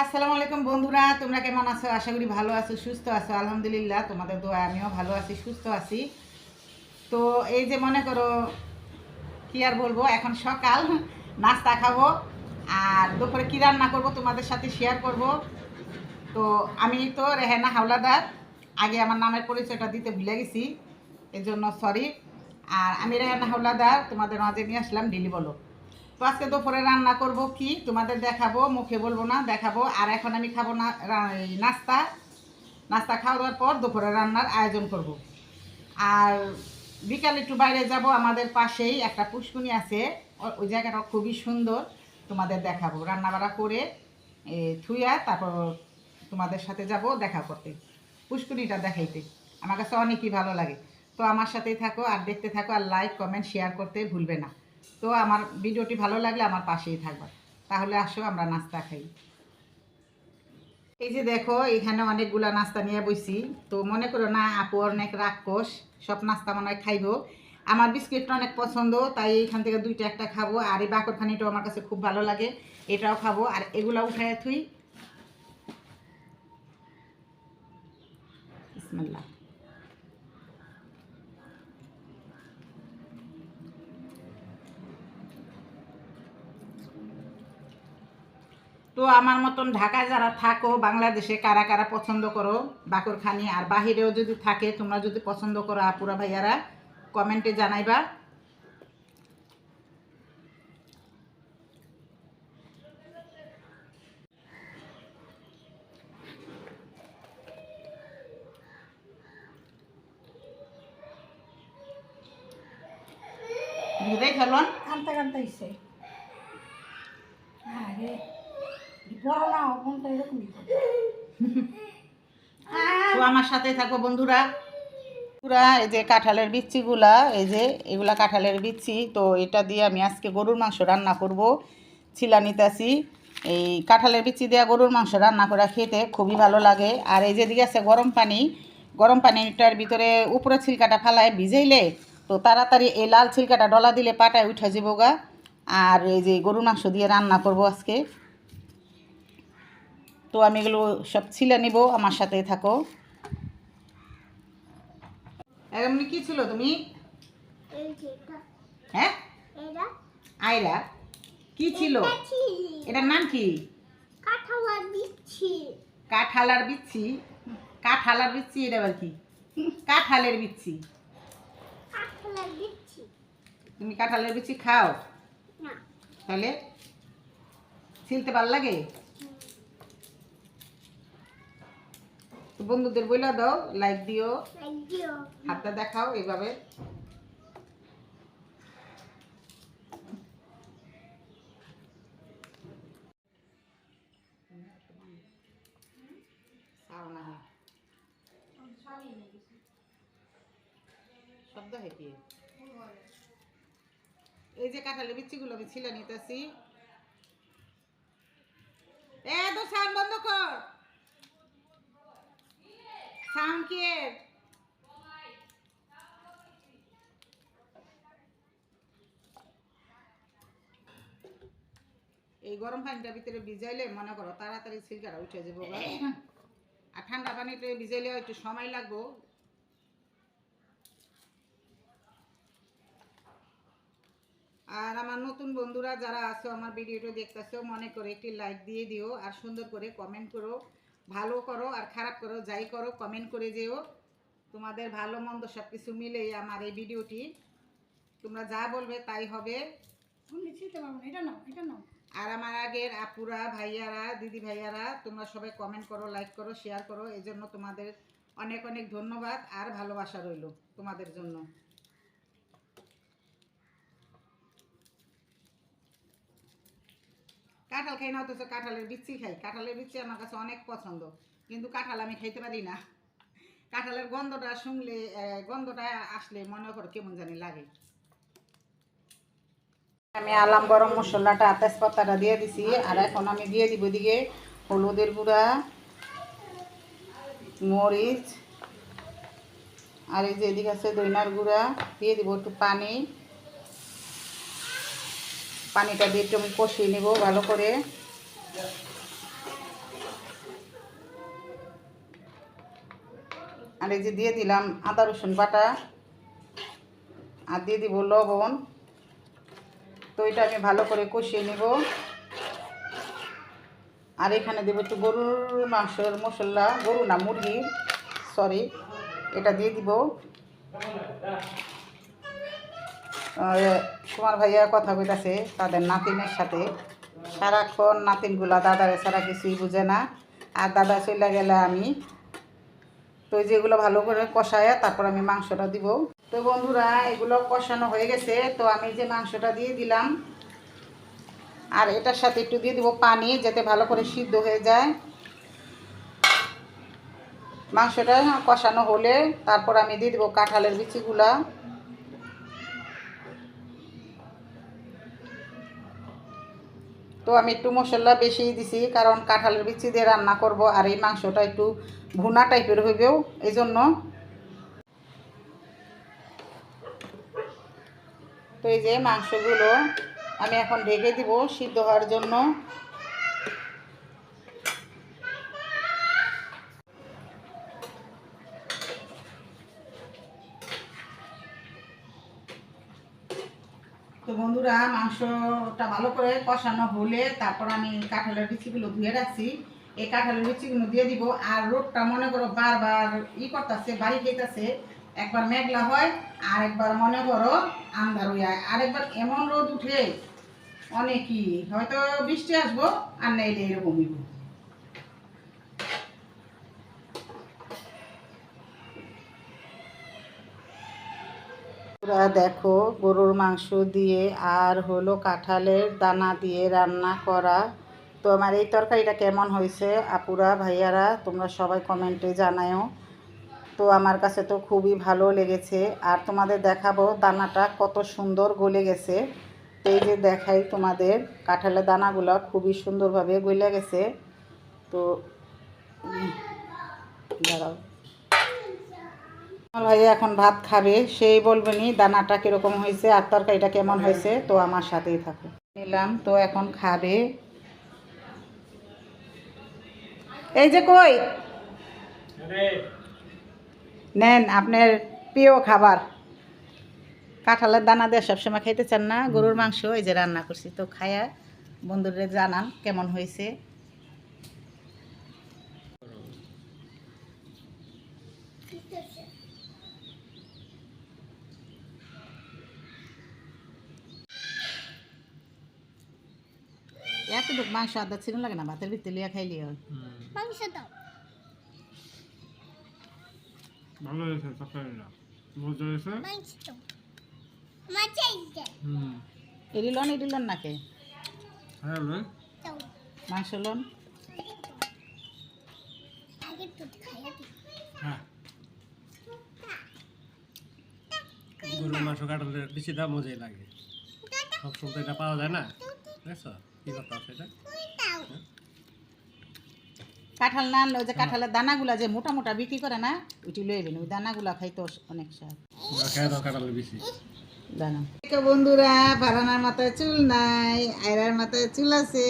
আসসালামু আলাইকুম বন্ধুরা, তোমরা কেমন আছো? আশা করি ভালো আছো, সুস্থ আছো। আলহামদুলিল্লাহ, তোমাদের দোয়া আমিও ভালো আছি, সুস্থ আছি। তো এই যে মনে করো, কি আর বলব, এখন সকাল, নাস্তা খাব, আর দুপুরে কী রান্না করব তোমাদের সাথে শেয়ার করব। তো আমি তো রেহেনা হাওলাদার, আগে আমার নামের পরিচয়টা দিতে ভুলে গেছি এর জন্য সরি আর আমি রেহেনা হাওলাদার, তোমাদের মাঝে নিয়ে আসলাম ডিলি বলো তো আজকে দুপুরে রান্না করব কি? তোমাদের দেখাবো, মুখে বলব না, দেখাবো। আর এখন আমি খাব না নাস্তা। নাস্তা খাওয়া দাওয়ার পর দুপুরে রান্নার আয়োজন করব। আর বিকালে একটু বাইরে যাব, আমাদের পাশেই একটা পুষ্কুনি আছে। ওই জায়গাটা খুবই সুন্দর। তোমাদের দেখাবো। রান্না বাড়া করে থুইয়া তারপর তোমাদের সাথে যাব দেখা করতে। পুষ্কুনিটা দেখাইতে। আমার কাছে অনেকই ভালো লাগে। তো আমার সাথেই থাকো, আর দেখতে থাকো, আর লাইক কমেন্ট শেয়ার করতে ভুলবে না। তো আমার ভিডিওটি ভালো লাগলে আমার পাশেই থাকবা তাহলে আসো, আমরা নাস্তা খাই। এই যে দেখো, এখানে অনেকগুলা নাস্তা নিয়ে বইছি। তো মনে করো না, আপু অনেক রাক্ষস, সব নাস্তা মনে হয় খাইবো। আমার বিস্কিটটা অনেক পছন্দ, তাই এইখান থেকে দুইটা একটা খাব। আর এই বাকরখানিটাও আমার কাছে খুব ভালো লাগে, এটাও খাব। আর এগুলা উঠায় থুই। বিসমিল্লাহ। তো আমার মতন ঢাকায় যারা থাকো, বাংলাদেশে কারা কারা পছন্দ করো, বাকরখানি আর বাহিরেও যদি থাকে, তোমরা যদি পছন্দ করো, আপুরা ভাইয়ারা, কমেন্টে জানাইবা। বুঝাই খেলন কান্তা কান্তা ইসে আরে। বড় না কোনটা এরকমই তো আমার সাথে থাকো বন্ধুরা। পুরা এই যে কাঁঠালের বিচ্ছিগুলা এই যে এগুলা কাঁঠালের বিচ্ছি তো এটা দিয়ে আমি আজকে গরুর মাংস রান্না করব। ছিলা নিতাছি, এই কাঁঠালের বিচ্ছি দিয়ে গরুর মাংস রান্না করে খেতে খুবই ভালো লাগে। আর এই যে দিকে আছে গরম পানি, গরম পানিটার ভিতরে উপরে ছিলকাটা ফালায় ভিজাইলে, তো তাড়াতাড়ি এই লাল ছিলকাটা ডলা দিলে পাটায় উঠে যাব আর এই যে গরুর মাংস দিয়ে রান্না করব আজকে। তো আমি এগুলো সব ছিলে নিব আমার সাথে থাকো। এমনি কি ছিল তুমি? হ্যাঁ? আয়রা কি ছিল? এটার নাম কি? কাঁঠালার বিচ্ছি। কাঁঠালার বিচ্ছি এটা আবার কি? কাঁঠালের বিচ্ছি। তুমি কাঁঠালের বিচ্ছি খাও? তাহলে? ছিলতে ভালো লাগে? বন্ধুদের বইলা দাও লাইক দিও হাতটা দেখাও এইভাবে। শব্দ কি এই যে কাঁঠালের বিচ্ছিগুলো আমি ছিলে নিতেছি। এ তো বন্ধ কর। কি এই গরম পানিটার ভিতরে ভিজাইলে, মনে করো, তাড়াতাড়ি ছিলকাটা উঠে যাব আর ঠান্ডা পানিতে ভিজাইলে একটু সময় লাগবো। আর আমার নতুন বন্ধুরা যারা আছো, আমার ভিডিওটা দেখতেছো, মনে করে একটি লাইক দিয়ে দিও আর সুন্দর করে কমেন্ট করো। ভালো করো আর খারাপ করো যাই করো কমেন্ট করে যেও। তোমাদের ভালো মন্দ সব কিছু মিলেই আমার এই ভিডিওটি। তোমরা যা বলবে তাই হবে। আর আমার আগের আপুরা ভাইয়ারা দিদি ভাইয়ারা তোমরা সবাই কমেন্ট করো লাইক করো শেয়ার করো এই জন্য তোমাদের অনেক অনেক ধন্যবাদ আর ভালোবাসা রইল তোমাদের জন্য। কাঁঠাল খাই না, অথচ কাঁঠালের বিচ্ছি খাই। কাঁঠালের বিচ্ছি আমার কাছে অনেক পছন্দ, কিন্তু কাঁঠাল আমি খাইতে পারি না। কাঁঠালের গন্ধটা শুনলে গন্ধটা আসলে মনে করো কেমন জানি লাগে। আমি আলাম গরম মশলাটা, তেজপাতাটা দিয়ে দিছি, আর এখন আমি দিয়ে দিব এদিকে হলুদের গুঁড়া, মরিচ, আর এই যে এদিকে আছে দইনার গুঁড়া, দিয়ে দিব একটু পানি। পানিটা দিয়ে একটু কষিয়ে নেব ভালো করে। আর এই যে দিয়ে দিলাম আদা, রসুন বাটা, আর দিয়ে দিব লবণ। তো এটা আমি ভালো করে কষিয়ে নেব। আর এখানে দেবো একটু গরুর মাংসের মশলা, গরু না মুরগি সরি এটা দিয়ে দিব। তোমার ভাইয়া কথা কইতাছে, তাদের নাতিনের সাথে। সারাক্ষণ নাতিনগুলা দাদারে ছাড়া কিছুই বুঝে না। আর দাদা চলে গেলে আমি তো যেগুলো ভালো করে কষায় তারপর আমি মাংসটা দিব। তো বন্ধুরা, এগুলো কষানো হয়ে গেছে, তো আমি যে মাংসটা দিয়ে দিলাম, আর এটার সাথে একটু দিয়ে দিব পানি যাতে ভালো করে সিদ্ধ হয়ে যায়। মাংসটা কষানো হলে তারপর আমি দিয়ে দিব কাঁঠালের বিচিগুলা। তো আমি একটু মশলা বেশি দিছি, কারণ কাঁঠালের বিচি দিয়ে রান্না করব আর এই মাংসটা একটু ভুনা টাইপের হইবেও এই জন্য তো এই যে মাংসগুলো আমি এখন ঢেকে দিব সিদ্ধ হওয়ার জন্য। তো বন্ধুরা, মাংসটা ভালো করে কষানো হলে তারপর আমি কাঁঠালের বিচিগুলো ধুয়ে রাখছি। এই কাঁঠালের বিচিগুলো দিয়ে দিব। আর রোদটা মনে করো বারবার ই করতেছে, বাড়ি খেতেছে একবার মেঘলা হয় আর একবার মনে করো আন্ধার হয়ে যায়। আর একবার এমন রোদ উঠে, অনেকই। হয়তো বৃষ্টি আসব, আর নেইলে এরকমই পুরা দেখো, গরুর মাংস দিয়ে আর হলো কাঁঠালের দানা দিয়ে রান্না করা। তো আমার এই তরকারিটা কেমন হয়েছে? আপুরা, ভাইয়ারা, তোমরা সবাই কমেন্টে জানায়ও। তো আমার কাছে তো খুবই ভালো লেগেছে। আর তোমাদের দেখাবো দানাটা কত সুন্দর গলে গেছে। এই যে দেখাই তোমাদের, কাঁঠালের দানাগুলো খুবই সুন্দরভাবে গলে গেছে। তো দাঁড়াও। আমার ভাই এখন ভাত খাবে, সেই বলবে নি, দানাটা কীরকম হয়েছে আর তরকারিটা কেমন হয়েছে? তো আমার সাথেই থাকো। নিলাম, তো এখন খাবে। এই যে কই? নেন, আপনার প্রিয় খাবার। কাঁঠালের দানা দিয়ে সবসময় খাইতে চান না? গরুর মাংস, এই যে রান্না করছি। তো খায়া বন্ধুদের জানান কেমন হয়েছে? এতটুকু মাংস আদা ছিল লাগে না ভাতের ভিতরে লিয়া খাইলি হয়। মাংস দাও। ভালো হয়েছে তরকারিটা মজা হয়েছে? মাংস দাও। মজা হয়েছে হুম। এডিলন এডিলন নাকে? হ্যাঁ রে দাও। মাংস লন। আগে তো খাইয়া দিই। হ্যাঁ। গরুর মাংস কাটালে বেশি দাম মজাই লাগে। সব সময় এটা পাওয়া যায় না। দাও কাঁঠাল না আনলে ওই যে কাঁঠালের দানাগুলা যে মোটা মোটা বিক্রি করে না ওইটি লইবেন ওই দানাগুলা খাইতে অনেক স্বাদ। খেয়ে বেশি। বন্ধুরা মাথায় চুল নাই আয়রার মাথায় চুল আছে।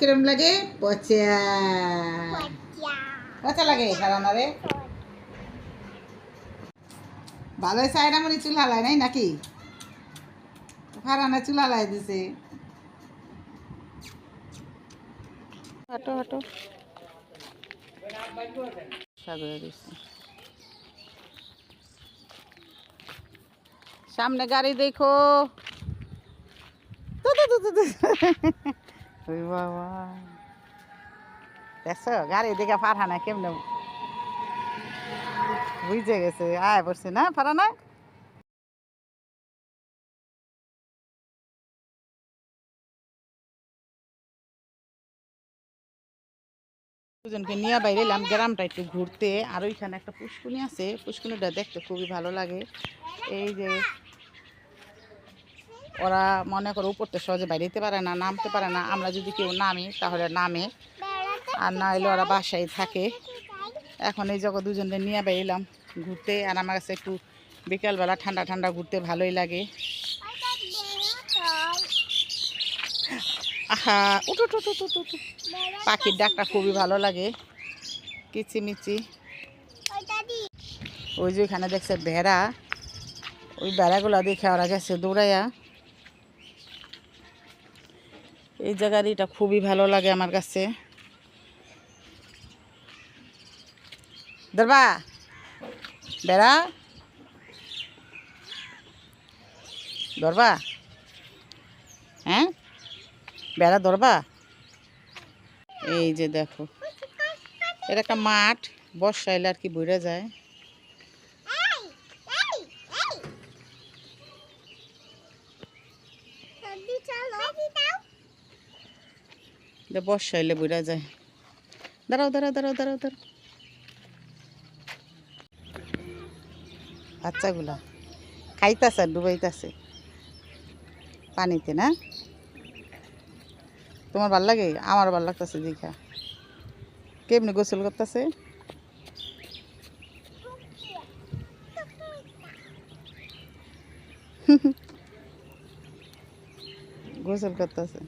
কিরম লাগে? পচা। পচা। লাগে ফারানারে ভালো হয়েছে আয়রামণি চুল হালায় নাই নাকি? ফারানা চুল হালায় দিছে। হাঁটো হাঁটো। সামনে গাড়ি দেখো। তু, তু, তু, তু, তু। ওই বাবা। দেখছ? গাড়ি দেখে ফারহানা কেমনে বুঝে গেছে। আয় পড়ছে না? ফারানা দুজনকে নিয়ে বাইরে এলাম, গ্রামটা একটু ঘুরতে। আর ওইখানে একটা পুষ্কুনি আছে। পুষ্কুনিটা দেখতে খুবই ভালো লাগে। এই যে ওরা মনে করো উপরতে সহজে বাইরে যেতে পারে না, নামতে পারে না। আমরা যদি কেউ নামি, তাহলে নামে। আর না হলে ওরা বাসায় থাকে। এখন এই জগৎ দুজনকে নিয়ে বেরিলাম ঘুরতে, আর আমার কাছে একটু বিকালবেলা ঠান্ডা ঠান্ডা ঘুরতে ভালোই লাগে। উঠো পাখির ডাকটা খুবই ভালো লাগে। কিচিমিচি। ওই যে ওইখানে দেখছে ভেড়া। ওই বেড়াগুলো দেখে ওরা গেছে দৌড়াইয়া। এই জায়গার এটা খুবই ভালো লাগে আমার কাছে। দরবা বেড়া। দরবা হ্যাঁ? বেড়া দরবা এই যে দেখো। এটা একটা মাঠ, বর্ষা এলে আর কি বইরা যায়। বর্ষা এলে বইরা যায়। দাঁড়াও দাঁড়াও দাঁড়াও দাঁড়াও দাঁড়াও। বাচ্চাগুলা। খাইতাছে আর ডুবাইতাছে। পানিতে, না? তোমার ভালো লাগে? আমার ভালো লাগতেছে দেখা। কেমনি গোসল করতেছে? গোসল করতেছে।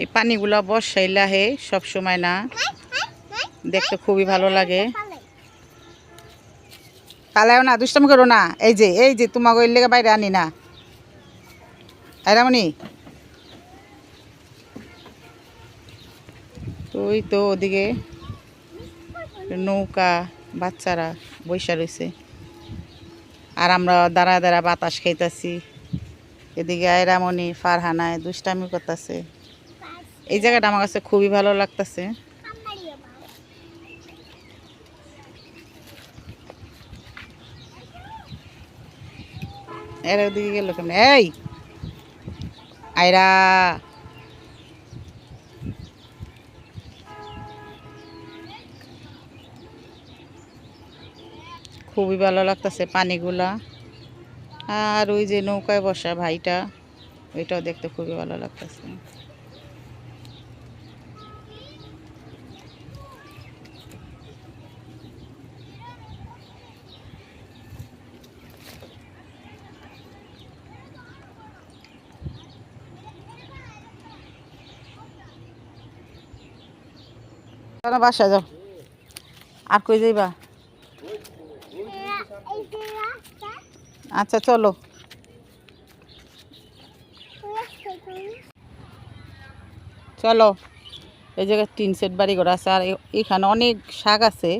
এই পানিগুলা বর্ষাইলা হে সময় না। দেখতে খুবই ভালো লাগে। পালাও না, দুষ্টামি করো না। এই যে এই যে তোমাকে ওই লেগে বাইরে আনি না। এরামনি তুই তো ওদিকে নৌকা, বাচ্চারা বৈশা রয়েছে আর আমরা দাঁড়া দাঁড়া বাতাস খাইতাছি। এদিকে আয়রামণি ফারহানায় দুষ্টামি করতেছে। এই জায়গাটা আমার কাছে খুবই ভালো লাগতেছে। এই! আয়রা! খুবই ভালো লাগতেছে পানিগুলা। আর ওই যে নৌকায় বসা ভাইটা, ওইটাও দেখতে খুবই ভালো লাগতেছে। চলো বাসা যাও। আর কই যাইবা? আচ্ছা চলো। চলো। এই জায়গায় টিন সেট বাড়ি ঘর আছে, আর এখানে অনেক শাক আছে।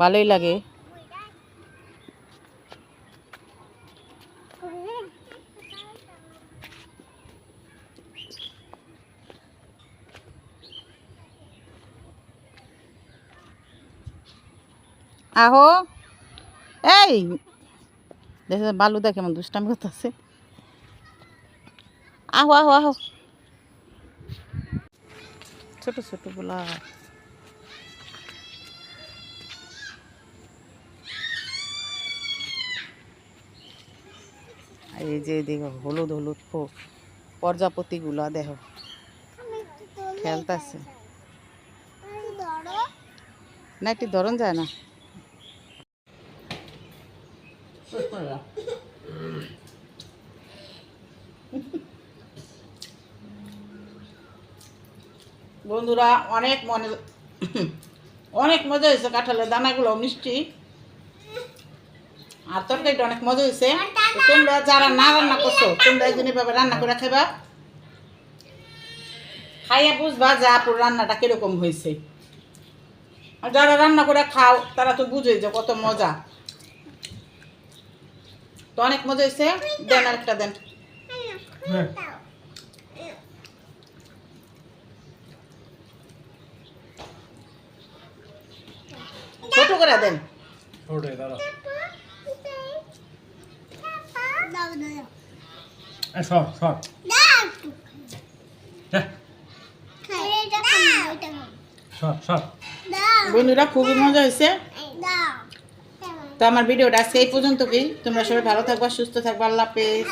ভালোই লাগে আহো এই দেখে বালুদা কেমন দুষ্টামি করতেছে। আহো আহো আহো। ছোট ছোটগুলা। এই যে দেখো হলুদ হলুদ ফো- প্রজাপতিগুলা দেখো। খেলতেছে। না একটি ধরন যায় না। বন্ধুরা, অনেক মনে অনেক মজা হয়েছে কাঁঠালের দানাগুলো, মিষ্টি। আর তরকারিটা অনেক মজা হয়েছে। তোমরা যারা না রান্না করছ, তোমরা একদিন এভাবে রান্না করে খাইবা। খাইয়া বুঝবা যে আপুর রান্নাটা কীরকম হয়েছে। আর যারা রান্না করে খাও, তারা তো বুঝে যে কত মজা। তো অনেক মজা হয়েছে। দেন আরেকটা দেন। হ্যাঁ ছোট করে দেন। হ্যাঁ বন্ধুরা খুবই মজা হয়েছে। তো আমার ভিডিওটা এই পর্যন্ত কি? তোমরা সবাই ভালো থাকবা সুস্থ থাকবা আল্লাহ হাফেজ।